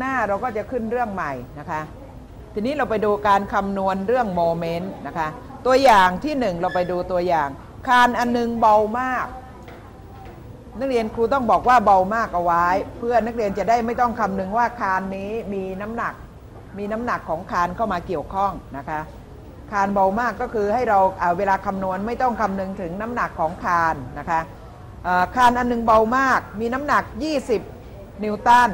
หน้าเราก็จะขึ้นเรื่องใหม่นะคะ ทีนี้เราไปดูการคำนวณเรื่องโมเมนต์นะคะ ตัวอย่างที่หนึ่งเราไปดูตัวอย่าง คานอันหนึงเบามาก นักเรียนครูต้องบอกว่าเบามากเอาไว้ เพื่อนักเรียนจะได้ไม่ต้องคำนึงว่าคานนี้มีน้ำหนัก มีน้ำหนักของคานเข้ามาเกี่ยวข้องนะคะคานเบามากก็คือให้เราเอาเวลาคำนวณไม่ต้องคำนึงถึงน้ำหนักของคานนะคะคานอันหนึงเบามาก มีน้ำหนัก 20 นิวตัน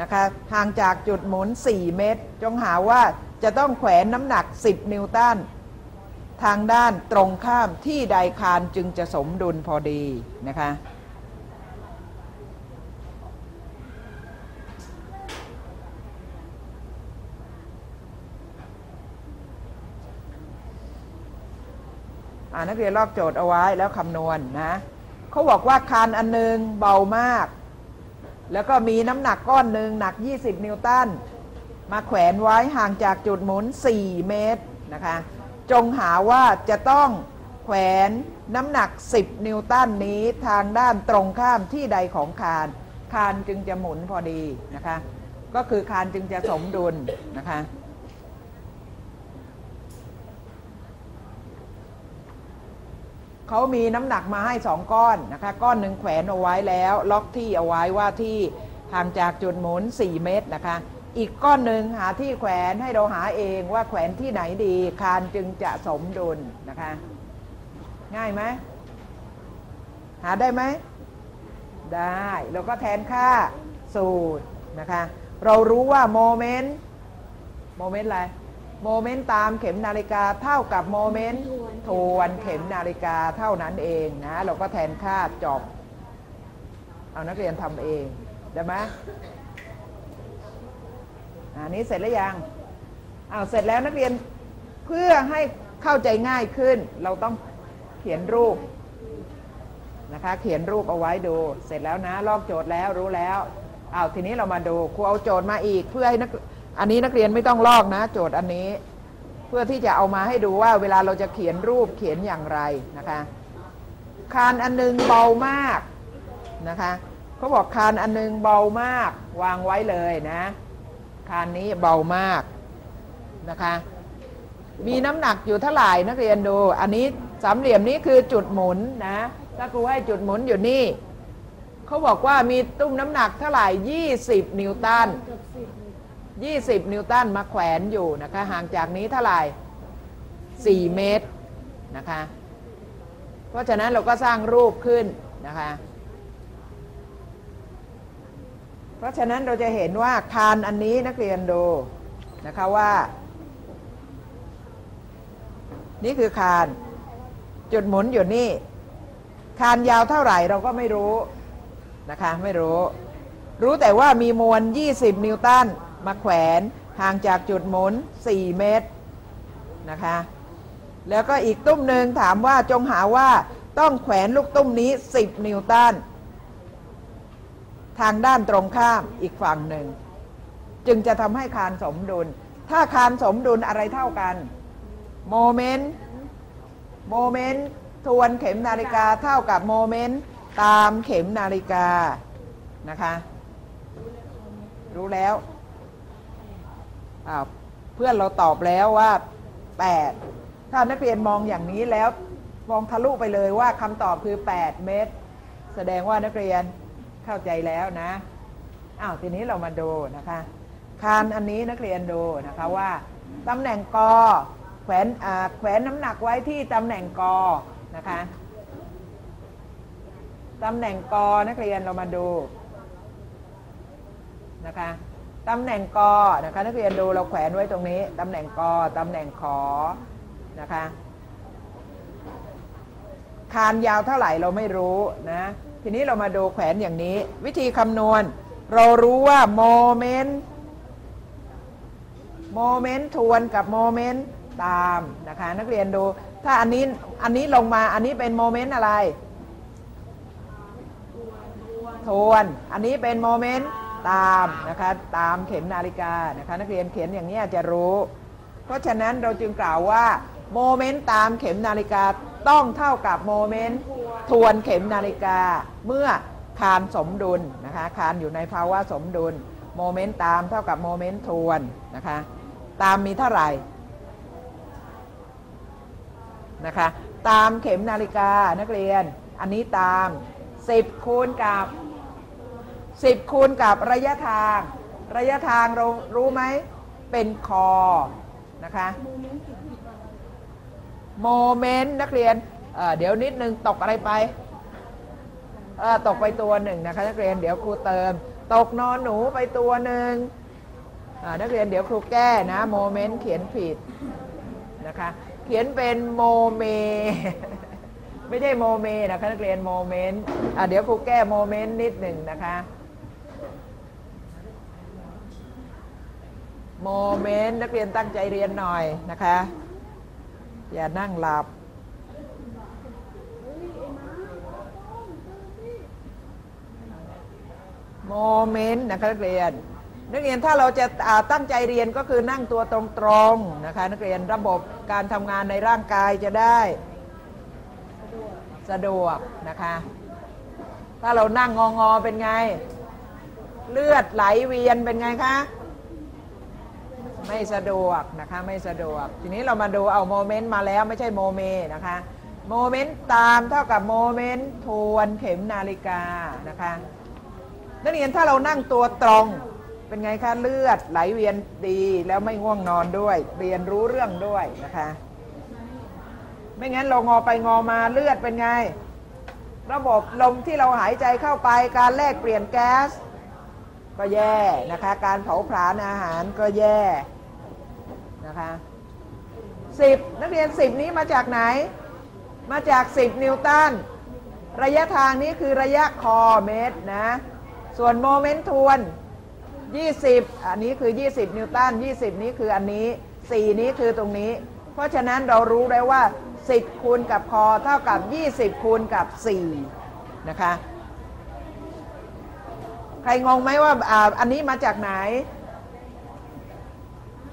นะคะห่างจากจุดหมุน 4 เมตร จงหาว่าจะต้องแขวนน้ำหนัก 10 นิวตันทางด้านตรงข้ามที่ใดคานจึงจะสมดุลพอดีนะคะนักเรียนลอกโจทย์เอาไว้แล้วคำนวณนะเขาบอกว่าคานอันหนึงเบามาก แล้วก็มีน้ำหนักก้อนหนึ่งหนัก 20 นิวตัน มาแขวนไว้ห่างจากจุดหมุน 4 เมตรนะคะ จงหาว่าจะต้องแขวนน้ำหนัก 10 นิวตันนี้ทางด้านตรงข้ามที่ใดของคาน คานจึงจะหมุนพอดีนะคะ ก็คือคานจึงจะสมดุลนะคะ เขามีน้ำหนักมาให้สองก้อนนะคะ ก้อนหนึ่งแขวนเอาไว้แล้ว ล็อกที่เอาไว้ว่าที่ห่างจากจุดหมุน 4 เมตรนะคะ อีกก้อนหนึ่งหาที่แขวนให้เราหาเองว่าแขวนที่ไหนดีคานจึงจะสมดุลนะคะ ง่ายไหมหาได้ไหม ได้เราก็แทนค่าสูตรนะคะ เรารู้ว่าโมเมนต์โมเมนต์อะไร โมเมนต์ตามเข็มนาฬิกาเท่ากับโมเมนต์ทวนเข็มนาฬิกาเท่านั้นเองนะ เราก็แทนค่าจบ เอานักเรียนทำเองได้ไหมอันนี้เสร็จแล้วยังเอาวเสร็จแล้วนักเรียนเพื่อให้เข้าใจง่ายขึ้น เราต้องเขียนรูปนะคะ เขียนรูปเอาไว้ดู เสร็จแล้วนะ ลอกโจทย์แล้วรู้แล้วอ้าวทีนี้เรามาดูครูเอาโจทย์มาอีกเพื่อให้นัก อันนี้นักเรียนไม่ต้องลอกนะ โจทย์อันนี้ เพื่อที่จะเอามาให้ดูว่าเวลาเราจะเขียนรูปเขียนอย่างไรนะคะ คานอันหนึงเบามากนะคะเขาบอกคานอันหนึงเบามาก วางไว้เลยนะ คานนี้เบามากนะคะ มีน้ำหนักอยู่เท่าไหร่นักเรียนดู อันนี้สามเหลี่ยมนี้คือจุดหมุนนะถ้าครูให้จุดหมุนอยู่นี่เขาบอกว่ามีตุ้มน้ำหนักเท่าไหร่ 20 นิวตัน 20 นิวตันมาแขวนอยู่นะคะห่างจากนี้เท่าไหร่ 4 เมตรนะคะเพราะฉะนั้นเราก็สร้างรูปขึ้นนะคะเพราะฉะนั้นเราจะเห็นว่าคานอันนี้นักเรียนดูนะคะว่า นี่คือคานจุดหมุนอยู่นี่ คานยาวเท่าไหร่เราก็ไม่รู้นะคะไม่รู้ รู้แต่ว่ามีมวล 20 นิวตัน มาแขวนห่างจากจุดหมุน 4 เมตรนะคะ แล้วก็อีกตุ้มหนึ่งถามว่าจงหาว่าต้องแขวนลูกตุ้มนี้ 10 นิวตันทางด้านตรงข้ามอีกฝั่งหนึ่ง จึงจะทำให้คานสมดุล ถ้าคานสมดุลอะไรเท่ากันโมเมนต์โมเมนต์ทวนเข็มนาฬิกาเท่ากับโมเมนต์ตามเข็มนาฬิกานะคะ รู้แล้วอ้าว เพื่อนเราตอบแล้วว่า 8 ถ้านักเรียนมองอย่างนี้แล้วมองทะลุไปเลยว่าคำตอบคือ 8 เมตรแสดงว่านักเรียนเข้าใจแล้วนะอ้าวทีนี้เรามาดูนะคะคานอันนี้นักเรียนดูนะคะว่าตำแหน่งกอแขวนแขวนน้ำหนักไว้ที่ตำแหน่งกอนะคะตำแหน่งกอนักเรียนเรามาดูนะคะ ตำแหน่งกอนะคะนักเรียนดูเราแขวนไว้ตรงนี้ ตำแหน่งกอตำแหน่งขอนะคะคานยาวเท่าไหร่เราไม่รู้นะทีนี้เรามาดูแขวนอย่างนี้ วิธีคำนวณ เรารู้ว่าโมเมนต์โมเมนต์ทวนกับโมเมนต์ตามนะคะนักเรียนดู ถ้าอันนี้อันนี้ลงมาอันนี้เป็นโมเมนต์อะไร ทวน อันนี้เป็นโมเมนต์ ตามนะคะตามเข็มนาฬิกานะคะนักเรียนเขียนอย่างนี้จะรู้ เพราะฉะนั้นเราจึงกล่าวว่าโมเมนต์ตามเข็มนาฬิกาต้องเท่ากับโมเมนต์ทวนเข็มนาฬิกา เมื่อคานสมดุลนะคะคานอยู่ในภาวะสมดุลโมเมนต์ตามเท่ากับโมเมนต์ทวนนะคะตามมีเท่าไหร่นะคะตามเข็มนาฬิกานักเรียน อันนี้ตาม 10คูณกับ 10 คูณกับระยะทาง ระยะทางเรารู้ไหม เป็นคอนะคะโมเมนต์นักเรียนเเดี๋ยวนิดนึงตกอะไรไป ตกไปตัวหนึ่งนะคะนักเรียนเดี๋ยวครูเติม ตกนอนหนูไปตัวหนึ่งนักเรียนเดี๋ยวครูแก้นะโมเมนต์เขียนผิดนะคะเขียนเป็นโมเม ไม่ใช่โมเมนะคะนักเรียนโมเมนต์เดี๋ยวครูแก้โมเมนต์นิดหนึ่งนะคะ โมเมนต์นักเรียนตั้งใจเรียนหน่อยนะคะ อย่านั่งหลับโมเมนต์นะคะนักเรียน นักเรียนถ้าเราจะาตั้งใจเรียนก็คือนั่งตัวตรงๆนะคะนักเรียนระบบการทำงานในร่างกายจะได้สะดวกนะคะ ถ้าเรานั่งงอๆเป็นไง เลือดไหลเวียนเป็นไงคะ ไม่สะดวกนะคะไม่สะดวก ทีนี้เรามาดูเอาโมเมนต์มาแล้วไม่ใช่โมเมนะคะโมเมนต์ตามเท่ากับโมเมนต์ทวนเข็มนาฬิกานะคะนักเรียนถ้าเรานั่งตัวตรงเป็นไงคะเลือดไหลเวียนดีแล้วไม่ง่วงนอนด้วย เรียนรู้เรื่องด้วยนะคะไม่งั้นเรางอไปงอมาเลือดเป็นไง ระบบลมที่เราหายใจเข้าไปการแลกเปลี่ยนแก๊ส ก็แย่นะคะ การเผาผลาญอาหารก็แย่นะคะสิบนักเรียนสิบนี้มาจากไหน มาจาก10นิวตัน ระยะทางนี้คือระยะคอเมตรนะ ส่วนโมเมนต์ทวน 20 อันนี้คือ 20 นิวตัน 20 นี้คืออันนี้ 4 นี้คือตรงนี้ เพราะฉะนั้นเรารู้ได้ว่า 10 คูณกับคอเท่ากับ 20 คูณกับ 4 นะคะ ใครงงไหมว่าอ่าอันนี้มาจากไหน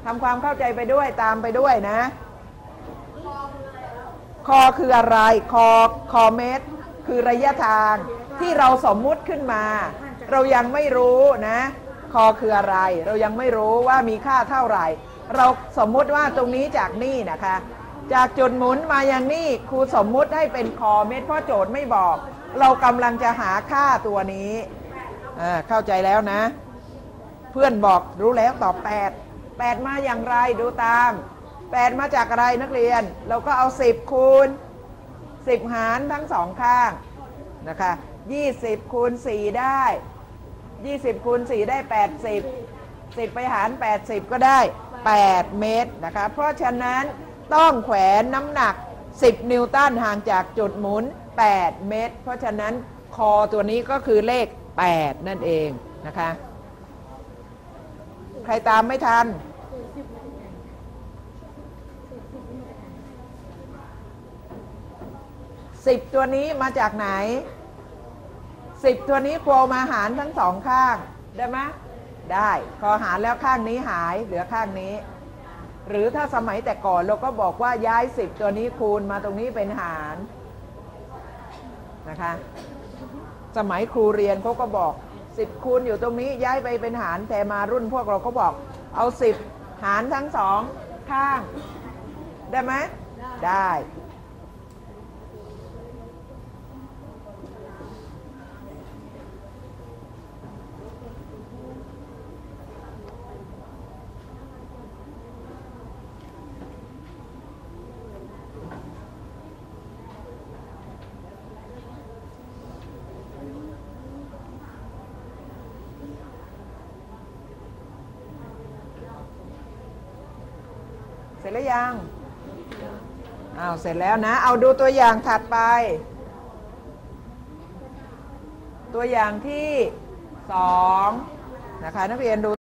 ทำความเข้าใจไปด้วยตามไปด้วยนะ คอคืออะไร คอ คอเมตร คือระยะทางที่เราสมมุติขึ้นมา เรายังไม่รู้นะ คอคืออะไร เรายังไม่รู้ว่ามีค่าเท่าไหร่ เราสมมุติว่าตรงนี้จากนี่นะคะ จากจุดหมุนมาอย่างนี่ครูสมมุติให้เป็นคอเมตรเพราะโจทย์ไม่บอก เรากำลังจะหาค่าตัวนี้ เข้าใจแล้วนะ เพื่อนบอกรู้แล้วตอบ8 8มาอย่างไรดูตาม8มาจากอะไรนักเรียน เราก็เอา10คูณ10หารทั้งสองข้างนะคะ20คูณ4ได้20คูณ4ได้80 10ไปหาร80ก็ได้8เมตรนะคะเพราะฉะนั้นต้องแขวนน้ำหนัก10นิวตันห่างจากจุดหมุน8เมตร เพราะฉะนั้นคอตัวนี้ก็คือเลข 8 นั่นเองนะคะ ใครตามไม่ทันสิบตัวนี้มาจากไหนสิบตัวนี้ครูมาหารทั้งสองข้าง ได้ไหมได้พอหารแล้วข้างนี้หายเหลือข้างนี้ หรือถ้าสมัยแต่ก่อนเราก็บอกว่าย้ายสิบตัวนี้คูณมาตรงนี้เป็นหารนะคะ สมัยครูเรียนเขาก็บอกสิบคูณอยู่ตรงนี้ย้ายไปเป็นหารแต่มารุ่นพวกเราก็บอก เอาสิบหารทั้งสองข้าง ได้ไหมได้ ร็จแล้วยังอ้าวเสร็จแล้วนะ เอาดูตัวอย่างถัดไป ตัวอย่างที่สองนะคะนักเรียนดู